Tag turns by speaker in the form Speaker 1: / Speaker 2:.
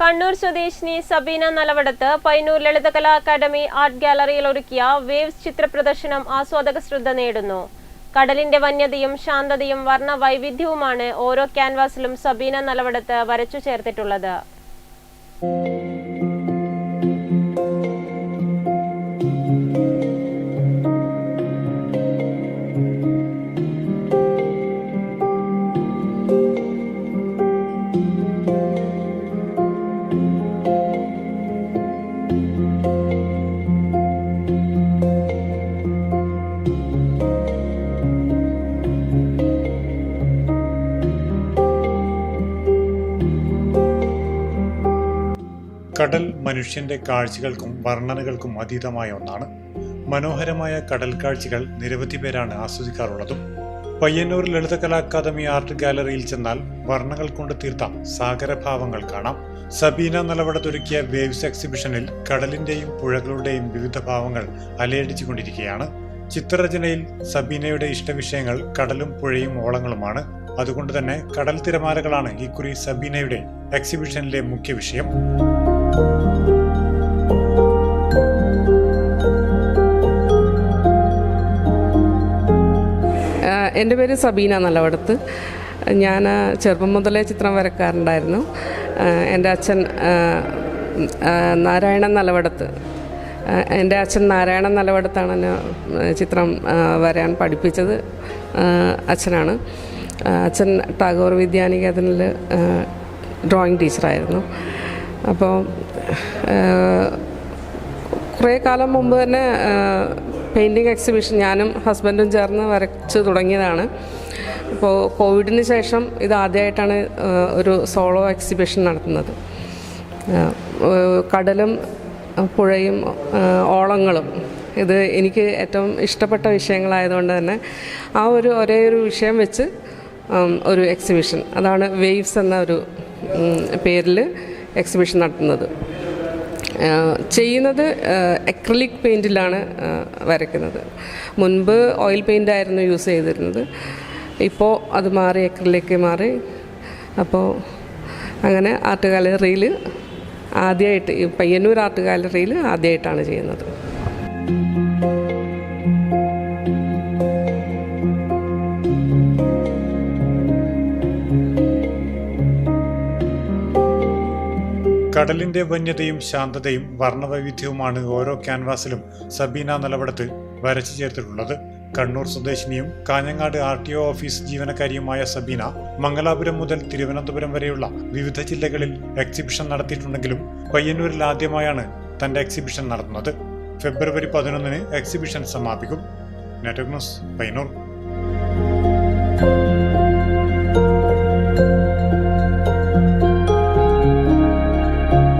Speaker 1: കണ്ണൂർ സ്വദേശിനി സബീന നലവടത്ത് പൈനൂർ ലളിതകലാ അക്കാദമി ആർട്ട് ഗാലറിയിൽ ഒരുക്കിയ വേവ്സ് ചിത്ര പ്രദർശനം ആസ്വാദക ശ്രദ്ധ നേടുന്നു. കടലിന്റെ വന്യതയും ശാന്തതയും വർണ വൈവിധ്യവുമാണ് ഓരോ ക്യാൻവാസിലും സബീന നലവടത്ത് വരച്ചു ചേർത്തിട്ടുള്ളത്
Speaker 2: കടൽ മനുഷ്യന്റെ കാഴ്ചകൾക്കും വർണനകൾക്കും അതീതമായ ഒന്നാണ്. മനോഹരമായ കടൽ കാഴ്ചകൾ നിരവധി പേരാണ് ആസ്വദിക്കാറുള്ളതും. പയ്യന്നൂർ ലളിതകലാ അക്കാദമി ആർട്ട് ഗാലറിയിൽ ചെന്നാൽ വർണകൾ കൊണ്ട് തീർത്ത സാഗരഭാവങ്ങൾ കാണാം. സബീന നിലവടത്തൊരുക്കിയ വേവ്സ് എക്സിബിഷനിൽ കടലിന്റെയും പുഴകളുടെയും വിവിധ ഭാവങ്ങൾ അലയടിച്ചുകൊണ്ടിരിക്കുകയാണ്. ചിത്രരചനയിൽ സബീനയുടെ ഇഷ്ടവിഷയങ്ങൾ കടലും പുഴയും ഓളങ്ങളുമാണ്. അതുകൊണ്ട് തന്നെ കടൽ തിരമാലകളാണ് ഇക്കുറി സബീനയുടെ എക്സിബിഷനിലെ മുഖ്യ വിഷയം
Speaker 3: എന്റെ പേര് സബീന നല്ലവടത്ത് ഞാൻ ചെറുപ്പം മുതലേ ചിത്രം വരക്കാറുണ്ടായിരുന്നു. എന്റെ അച്ഛൻ നാരായണൻ നലവടത്ത് എന്റെ അച്ഛൻ നാരായണൻ നലവടത്താണ് എന്നെ ചിത്രം വരാൻ പഠിപ്പിച്ചത്. അച്ഛനാണ്. അച്ഛൻ ടാഗോർ വിദ്യാനികേതനിൽ ഡ്രോയിങ് ടീച്ചറായിരുന്നു. അപ്പോൾ കുറേ കാലം മുമ്പ് തന്നെ പെയിന്റിങ് എക്സിബിഷൻ ഞാനും ഹസ്ബൻഡും ചേർന്ന് വരച്ച് തുടങ്ങിയതാണ്. അപ്പോൾ കോവിഡിന് ശേഷം ഇത് ആദ്യമായിട്ടാണ് ഒരു സോളോ എക്സിബിഷൻ നടത്തുന്നത്. കടലും പുഴയും ഓളങ്ങളും ഇത് എനിക്ക് ഏറ്റവും ഇഷ്ടപ്പെട്ട വിഷയങ്ങളായതുകൊണ്ട് തന്നെ ആ ഒരു ഒരേ ഒരു വിഷയം വെച്ച് ഒരു എക്സിബിഷൻ അതാണ് വേവ്സ് എന്ന ഒരു പേരിൽ എക്സിബിഷൻ നടത്തുന്നത്. ചെയ്യുന്നത് എക്രലിക് പെയിന്റിലാണ് വരയ്ക്കുന്നത്. മുൻപ് ഓയിൽ പെയിന്റ് ആയിരുന്നു യൂസ് ചെയ്തിരുന്നത്. ഇപ്പോൾ അത് മാറി എക്രലിക്ക് മാറി. അപ്പോൾ അങ്ങനെ ആർട്ട് ഗാലറിയിൽ ആദ്യമായിട്ട് പയ്യന്നൂർ ആർട്ട് ഗാലറിയിൽ ആദ്യമായിട്ടാണ് ചെയ്യുന്നത്.
Speaker 2: കടലിന്റെ വന്യതയും ശാന്തതയും വർണവൈവിധ്യവുമാണ് ഓരോ ക്യാൻവാസിലും സബീന നിലപടത്ത് വരച്ചു ചേർത്തിട്ടുള്ളത്. Kannur സ്വദേശിനിയും Kanhangad R T O office ജീവനക്കാരിയുമായ Sabeena Mangalapuram മുതൽ തിരുവനന്തപുരം വരെയുള്ള വിവിധ ജില്ലകളിൽ എക്സിബിഷൻ നടത്തിയിട്ടുണ്ടെങ്കിലും പയ്യന്നൂരിൽ ആദ്യമായാണ് തന്റെ എക്സിബിഷൻ നടത്തുന്നത്. ഫെബ്രുവരി പതിനൊന്നിന് എക്സിബിഷൻ സമാപിക്കും. Network news